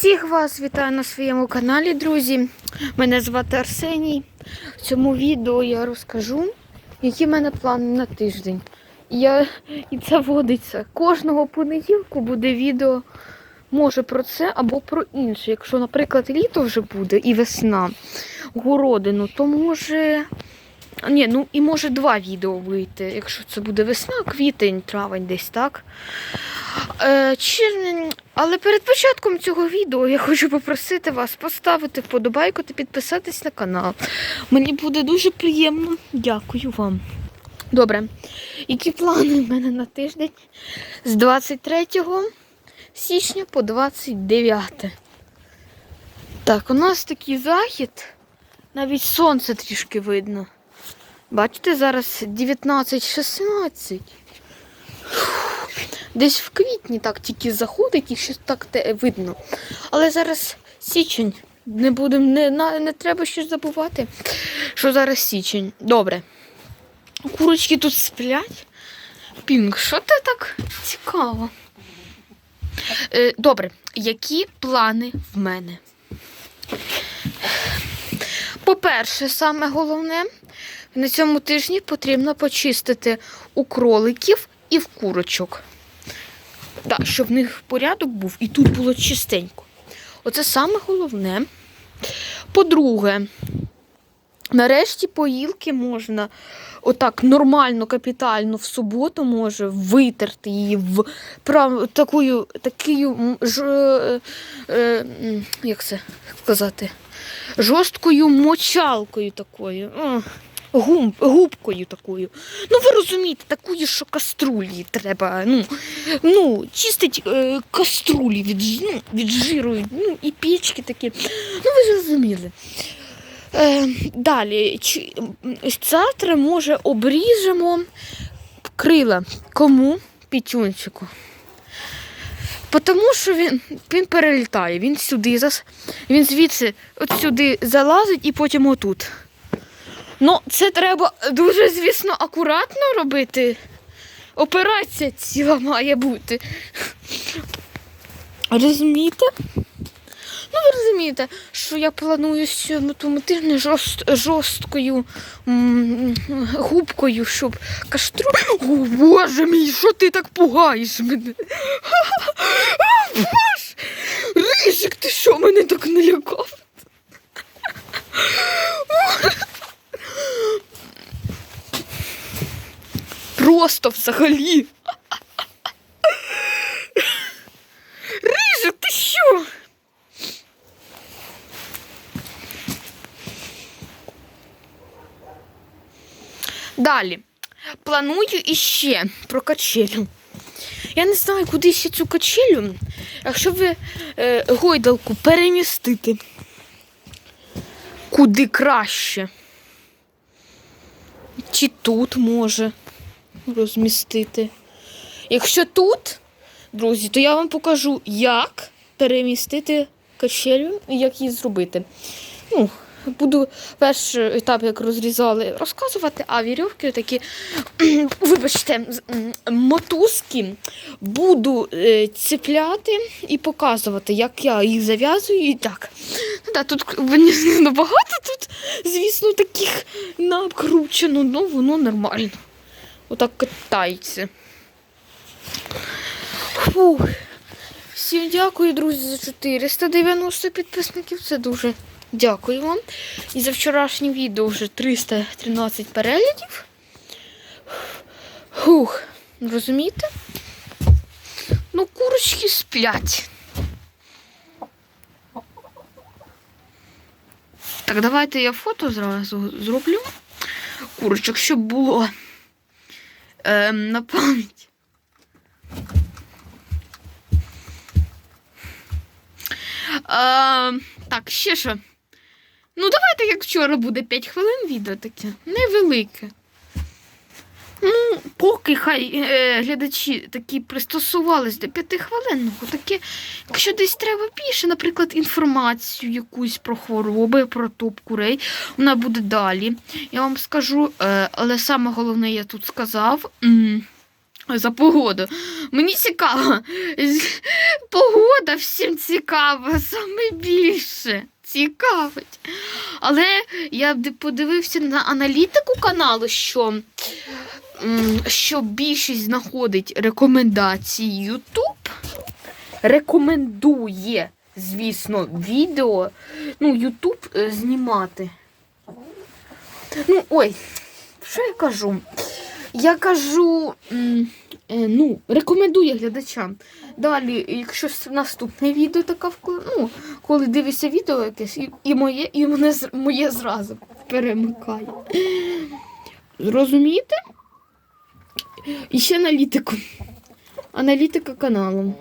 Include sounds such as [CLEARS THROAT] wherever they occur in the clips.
Всіх вас вітаю на своєму каналі, друзі. Мене звати Арсеній. В цьому відео я розкажу, які в мене плани на тиждень. Я... І це водиться. Кожного понеділку буде відео може про це або про інше. Якщо, наприклад, літо вже буде і весна, городину, то може. Ні, ну і може два відео вийти, якщо це буде весна, квітень, травень десь так. Е. Але перед початком цього відео я хочу попросити вас поставити вподобайку та підписатись на канал. Мені буде дуже приємно. Дякую вам. Добре. Які плани в мене на тиждень з 23 січня по 29. Так, у нас такий захід. Навіть сонце трішки видно. Бачите, зараз 19-16. Десь в квітні так тільки заходить і щось так видно. Але зараз січень. Не будемо, не, не треба щось забувати, що зараз січень. Добре. Курочки тут сплять. Пінг, що ти так цікаво? Е, добре, які плани в мене? По-перше, саме головне, на цьому тижні потрібно почистити у кроликів і в курочок. Да, щоб в них порядок був і тут було чистенько. Оце саме головне. По-друге, нарешті поїлки можна отак нормально, капітально в суботу може витерти її в прав... такою, такою ж, е, е, як це сказати, жорсткою мочалкою такою. О, гум, губкою такою. Ну, ви розумієте, такою, що каструлі треба. Ну, ну чистить е, каструлі від, ну, від жиру, ну, і печки такі. Ну, ви зрозуміли. Е, далі, чи, завтра, може, обріжемо крила. Кому? Пітюнчику. Тому що він, він перелітає, він сюди, він звідси от сюди залазить і потім отут. Ну, це треба дуже, звісно, акуратно робити. Операція ціла має бути. Розумієте? Ну, ви розумієте, що я планую сьому тому тижні жорст, жорсткою м, губкою, щоб каштру. О, Боже мій, що ти так пугаєш мене? Рижик, ти що мене так налякав? Просто взагалі. Рижик, ти що? Далі. Планую іще про качелю. Я не знаю, куди ще цю качелю. Якщо ви е, гойдалку перемістити, куди краще. Чи тут може розмістити. Якщо тут, друзі, то я вам покажу, як перемістити качелю і як її зробити. Ну, буду перший етап, як розрізали, розказувати, а вірьовки такі, [CLEARS THROAT] вибачте, мотузки буду е, цепляти і показувати, як я їх зав'язую і так. Ну, да, тут [LAUGHS] набагато тут, звісно, таких накручено, ну воно нормально. Отак катається. Фух. Всім дякую, друзі, за 490 підписників. Це дуже дякую вам. І за вчорашнє відео вже 313 переглядів. Фух, розумієте? Ну, курочки сплять. Так, давайте я фото зразу зроблю. Курочок, щоб було ем, на пам'ять. Ем, так, ще що. Ну, давайте, як вчора буде 5 хвилин відео таке. Невелике. Ну, поки хай е, глядачі такі пристосувались до п'ятихвилинного, таке, якщо десь треба більше, наприклад, інформацію якусь про хвороби, про топ курей, вона буде далі. Я вам скажу, е, але саме головне я тут сказав. м, за погоду. Мені цікаво. Погода всім цікава, саме більше цікавить. Але я подивився на аналітику каналу, що, що більшість знаходить рекомендації YouTube. Рекомендує, звісно, відео. Ну, YouTube е, знімати. Ну, ой, що я кажу? Я кажу, е, ну, рекомендую глядачам. Далі, якщо наступне відео таке ну, коли дивишся відео якесь, і, моє, і мене моє зразу перемикає. Розумієте? І ще аналітику. Аналітика каналу.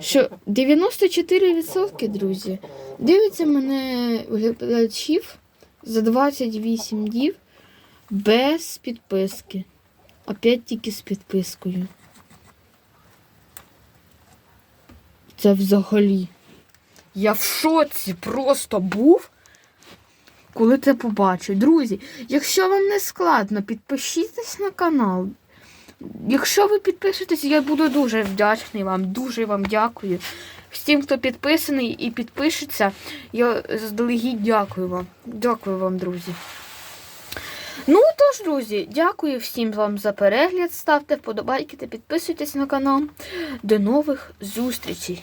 Що 94%, друзі, дивиться мене глядачів за 28 днів без підписки. Опять тільки з підпискою. Це взагалі. Я в шоці просто був, коли це побачу. Друзі, якщо вам не складно, підпишіться на канал. Якщо ви підпишетесь, я буду дуже вдячний вам, дуже вам дякую. Всім, хто підписаний і підпишеться, я заздалегідь дякую вам. Дякую вам, друзі. Ну тож, друзі, дякую всім вам за перегляд. Ставте вподобайки та підписуйтесь на канал. До нових зустрічей!